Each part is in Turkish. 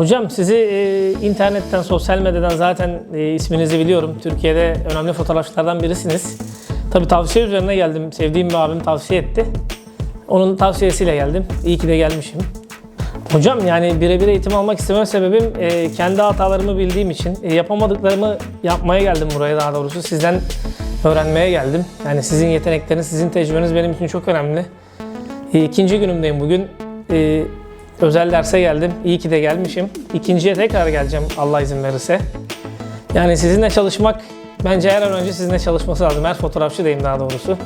Hocam sizi e, internetten, sosyal medyadan zaten e, isminizi biliyorum. Türkiye'de önemli fotoğrafçılardan birisiniz. Tabii tavsiye üzerine geldim. Sevdiğim bir abim tavsiye etti. Onun tavsiyesiyle geldim. İyi ki de gelmişim. Hocam yani birebir eğitim almak isteme sebebim e, kendi hatalarımı bildiğim için. E, yapamadıklarımı yapmaya geldim buraya daha doğrusu. Sizden öğrenmeye geldim. Yani sizin yetenekleriniz, sizin tecrübeniz benim için çok önemli. E, ikinci günümdeyim bugün. E, özel derse geldim. İyi ki de gelmişim. İkinciye tekrar geleceğim Allah izin verirse. Yani sizinle çalışmak bence her an önce sizinle çalışması lazım. Her fotoğrafçı diyeyim daha doğrusu.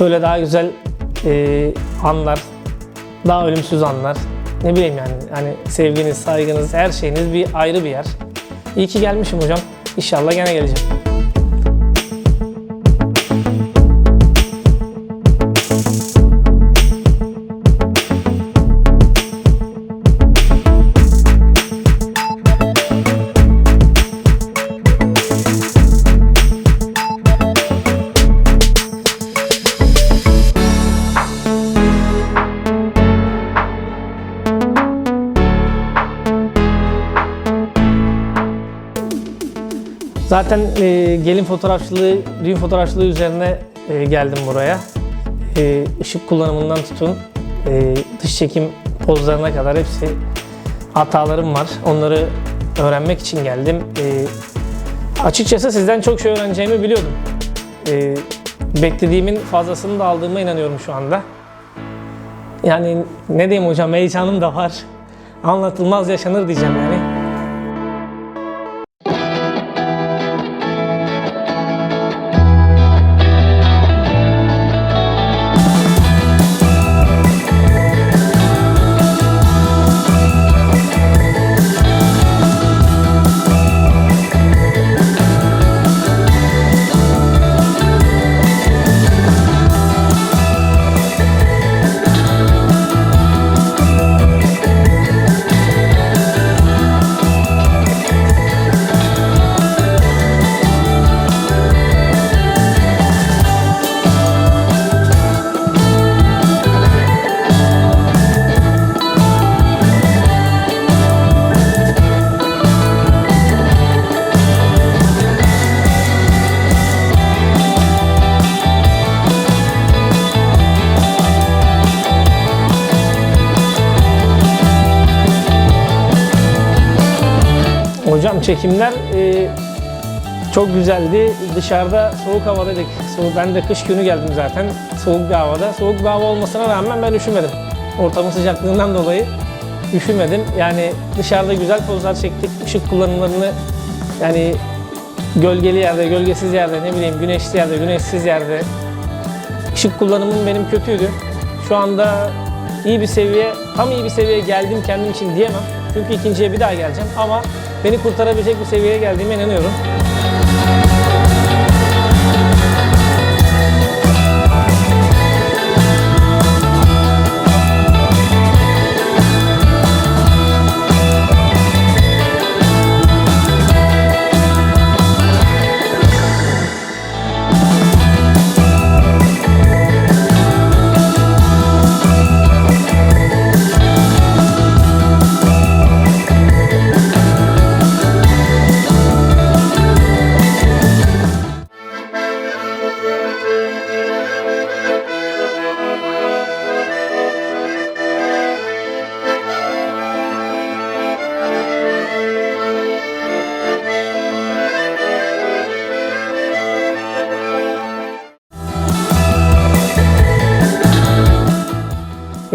Böyle daha güzel e, anlar, daha ölümsüz anlar. Ne bileyim yani hani sevginiz, saygınız, her şeyiniz bir ayrı bir yer. İyi ki gelmişim hocam. İnşallah gene geleceğim. Zaten e, gelin fotoğrafçılığı, düğün fotoğrafçılığı üzerine e, geldim buraya. E, ışık kullanımından tutun, e, dış çekim pozlarına kadar hepsi hatalarım var. Onları öğrenmek için geldim. E, açıkçası sizden çok şey öğreneceğimi biliyordum. E, beklediğimin fazlasını da aldığıma inanıyorum şu anda. Yani ne diyeyim hocam heyecanım da var. Anlatılmaz yaşanır diyeceğim yani. Hocam çekimler e, çok güzeldi. Dışarıda soğuk havadaydık. Soğuk, ben de kış günü geldim zaten. Soğuk bir havada. Soğuk bir hava olmasına rağmen ben üşümedim. Ortamın sıcaklığından dolayı üşümedim. Yani dışarıda güzel pozlar çektik. Işık kullanımlarını yani gölgeli yerde, gölgesiz yerde, ne bileyim güneşli yerde, güneşsiz yerde. Işık kullanımım benim kötüydü. Şu anda iyi bir seviye, tam iyi bir seviyeye geldim kendim için diyemem. Çünkü ikinciye bir daha geleceğim ama beni kurtarabilecek bir seviyeye geldiğime inanıyorum.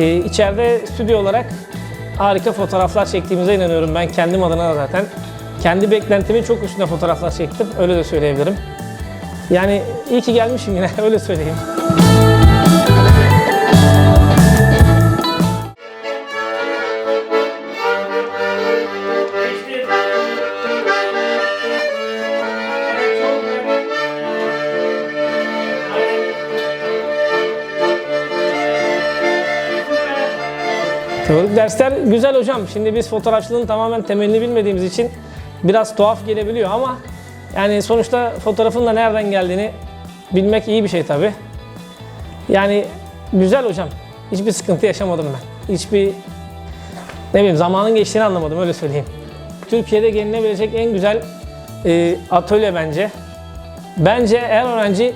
Ee, içeride stüdyo olarak harika fotoğraflar çektiğimize inanıyorum ben kendim adına da zaten. Kendi beklentimin çok üstünde fotoğraflar çektim, öyle de söyleyebilirim. Yani iyi ki gelmişim yine, öyle söyleyeyim. Teorik dersler güzel hocam. Şimdi biz fotoğrafçılığın tamamen temelini bilmediğimiz için biraz tuhaf gelebiliyor ama yani sonuçta fotoğrafın da nereden geldiğini bilmek iyi bir şey tabi. Yani güzel hocam. Hiçbir sıkıntı yaşamadım ben. Hiçbir ne bileyim zamanın geçtiğini anlamadım öyle söyleyeyim. Türkiye'de gelinebilecek en güzel e, atölye bence. Bence her öğrenci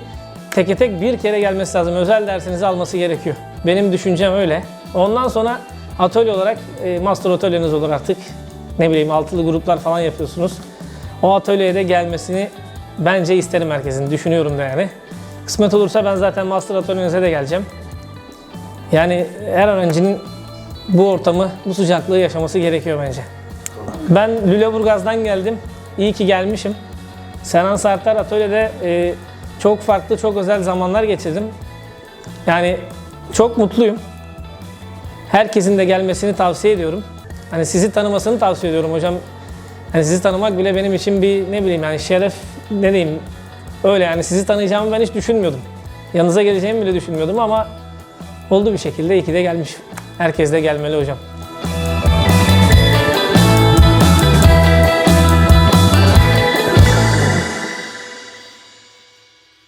teke tek bir kere gelmesi lazım. Özel dersinizi alması gerekiyor. Benim düşüncem öyle. Ondan sonra atölye olarak e, master atölyeniz olur artık. Ne bileyim altılı gruplar falan yapıyorsunuz. O atölyeye de gelmesini bence isterim herkesin. Düşünüyorum da yani. Kısmet olursa ben zaten master atölyenize de geleceğim. Yani her öğrencinin bu ortamı, bu sıcaklığı yaşaması gerekiyor bence. Ben Lüleburgaz'dan geldim. İyi ki gelmişim. Senan Sartar Atölye'de e, çok farklı, çok özel zamanlar geçirdim. Yani çok mutluyum. Herkesin de gelmesini tavsiye ediyorum. Hani sizi tanımasını tavsiye ediyorum hocam. Hani sizi tanımak bile benim için bir ne bileyim yani şeref ne diyeyim öyle yani sizi tanıyacağımı ben hiç düşünmüyordum. Yanınıza geleceğimi bile düşünmüyordum ama oldu bir şekilde iyi ki de gelmişim. Herkes de gelmeli hocam.